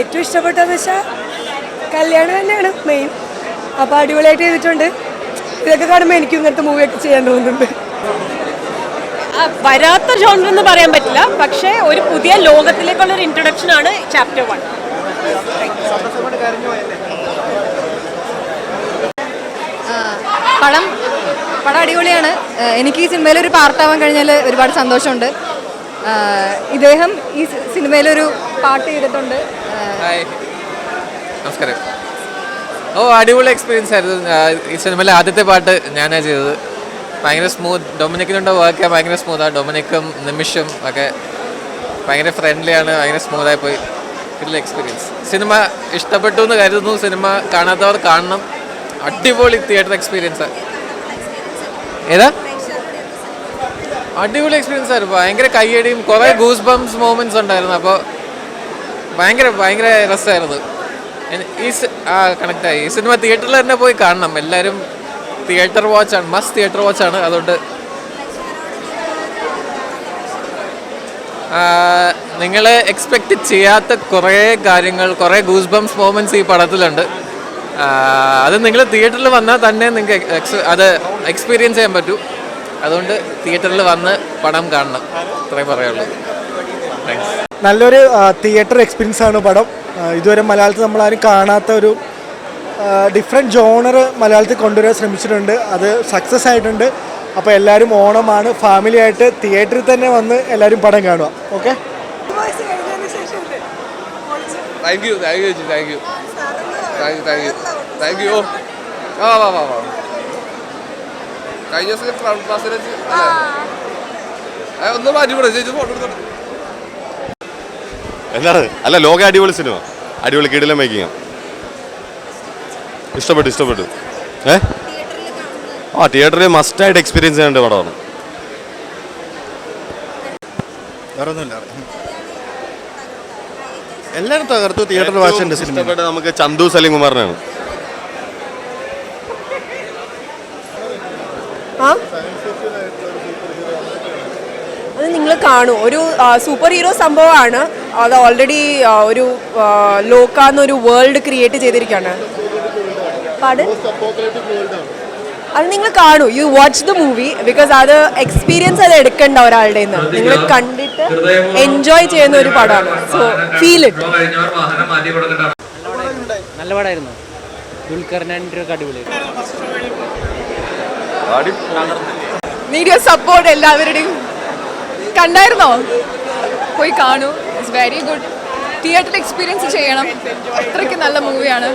ഏറ്റവും ഇഷ്ടപ്പെട്ടതെന്ന് വെച്ചാൽ കല്യാണം തന്നെയാണ് മെയിൻ അപ്പോൾ അടിപൊളിയായിട്ട് ചെയ്തിട്ടുണ്ട്. ഇതൊക്കെ കാണുമ്പോൾ എനിക്കും ഇങ്ങനത്തെ മൂവിയൊക്കെ ചെയ്യാൻ തോന്നുന്നുണ്ട്. ആ, വരാത്ത ജോണർ എന്ന് പറയാൻ പറ്റില്ല. പക്ഷേ ഒരു പുതിയ ലോകത്തിലേക്കുള്ള ഒരു ഇൻട്രൊഡക്ഷൻ ആണ് ചാപ്റ്റർ വൺ പടം പടം അടിപൊളിയാണ്. എനിക്ക് ഈ സിനിമയിൽ ഒരു പാർട്ടാവാൻ കഴിഞ്ഞാൽ ഒരുപാട് സന്തോഷമുണ്ട്. ഇദ്ദേഹം ഈ സിനിമയിലൊരു പാട്ട് ചെയ്തിട്ടുണ്ട്. ഹായ് നമസ്കാരം. ഓ അടിപൊളി എക്സ്പീരിയൻസ് ആയിരുന്നു. ഈ സിനിമയിലെ ആദ്യത്തെ പാട്ട് ഞാനാണ് ചെയ്തത്. ഭയങ്കര സ്മൂത്ത് ഡൊമിനിക്കിനുണ്ട് വർക്ക് ഭയങ്കര സ്മൂത്താണ് ഡൊമിനിക്കും നിമിഷും ഒക്കെ ഭയങ്കര ഫ്രണ്ട്ലിയാണ് ഭയങ്കര സ്മൂത്തായി പോയി. ഇതിൽ എക്സ്പീരിയൻസ് സിനിമ ഇഷ്ടപ്പെട്ടു എന്ന് കരുതുന്നു. സിനിമ കാണാത്തവർ കാണണം. അടിപൊളി തിയേറ്റർ എക്സ്പീരിയൻസ് ഏതാ? അടിപൊളി എക്സ്പീരിയൻസ് ആയിരുന്നു. ഭയങ്കര കയ്യടിയും കുറേ ഗൂസ് ബംസ് മൂമെന്റ്സ് ഉണ്ടായിരുന്നു. അപ്പോൾ ഭയങ്കര ഭയങ്കര രസമായിരുന്നു. ഈ കണക്റ്റായി ഈ സിനിമ തിയേറ്ററിൽ തന്നെ പോയി കാണണം. എല്ലാവരും തിയേറ്റർ വാച്ചാണ് മസ്റ്റ് തിയേറ്റർ വാച്ചാണ് അതുകൊണ്ട് നിങ്ങൾ എക്സ്പെക്റ്റ് ചെയ്യാത്ത കുറേ കാര്യങ്ങൾ കുറേ ഗൂസ് ബംസ് മൂമെന്റ്സ് ഈ പടത്തിലുണ്ട്. അത് നിങ്ങൾ തിയേറ്ററിൽ വന്നാൽ തന്നെ നിങ്ങൾക്ക് അത് എക്സ്പീരിയൻസ് ചെയ്യാൻ പറ്റൂ. അതുകൊണ്ട് തിയേറ്ററിൽ വന്ന് പടം കാണണം. അത്രേ പറയുള്ളൂ നല്ലൊരു തിയേറ്റർ എക്സ്പീരിയൻസ് ആണ് പടം. ഇതുവരെ മലയാളത്തിൽ നമ്മളാരും കാണാത്ത ഒരു ഡിഫറെന്റ് ജോണർ മലയാളത്തിൽ കൊണ്ടുവരാൻ ശ്രമിച്ചിട്ടുണ്ട്. അത് സക്സസ് ആയിട്ടുണ്ട്. അപ്പോൾ എല്ലാവരും ഓണമാണ്. ഫാമിലി ആയിട്ട് തിയേറ്ററിൽ തന്നെ വന്ന് എല്ലാവരും പടം കാണുക. Okay thank you thank you thank you thank you thank you thank you ആ വാ വാ വാ കഴിഞ്ഞ ദിവസം ക്ലാസ്സിൽ ഒന്ന് മാറ്റി വിടാം. ചേച്ചി ഫോട്ടോ എടുത്തോട്ടെ. എന്താണ്? അല്ല ലോക അടിപൊളി സിനിമ. അടിപൊളി കിടിലം മേക്കിംഗ് ഇഷ്ടപ്പെട്ടു ഇഷ്ടപ്പെട്ടു. ഏ? ആ തിയേറ്ററിൽ മസ്റ്റായിട്ട് എക്സ്പീരിയൻസ് ചെയ്യേണ്ട പടമാണ് വേറെ ഒന്നുമില്ല എല്ലാവരും തകർത്തു തിയേറ്ററിൽ സിനിമ ഇഷ്ടപ്പെട്ട നമുക്ക് ചന്തു സലീം കുമാറിനാണ് ആ? അത് നിങ്ങൾ കാണൂ. ഒരു സൂപ്പർ ഹീറോ സംഭവമാണ്. അത് ഓൾറെഡി ഒരു ലോക എന്നൊരു വേൾഡ് ക്രിയേറ്റ് ചെയ്തിരിക്കുകയാണ്. പാട്? അത് നിങ്ങൾ കാണൂ. You watch the movie because അത് എക്സ്പീരിയൻസ് അത് എടുക്കണ്ട ഒരാളുടെ നിന്ന് നിങ്ങൾ കണ്ടിട്ട് എൻജോയ് ചെയ്യുന്ന ഒരു പടമാണ്. സോ ഫീൽ ഇറ്റ് നല്ല പടമായിരുന്നു. ദുൽഖറിനാന്റെ ഒക്കെ അടിപൊളി നീഡിയ സപ്പോർട്ട് എല്ലാവരുടെയും. കണ്ടായിരുന്നോ? പോയി കാണൂ. വെരി ഗുഡ് തിയേറ്ററിൽ എക്സ്പീരിയൻസ് ചെയ്യണം. അത്രയ്ക്ക് നല്ല മൂവിയാണ്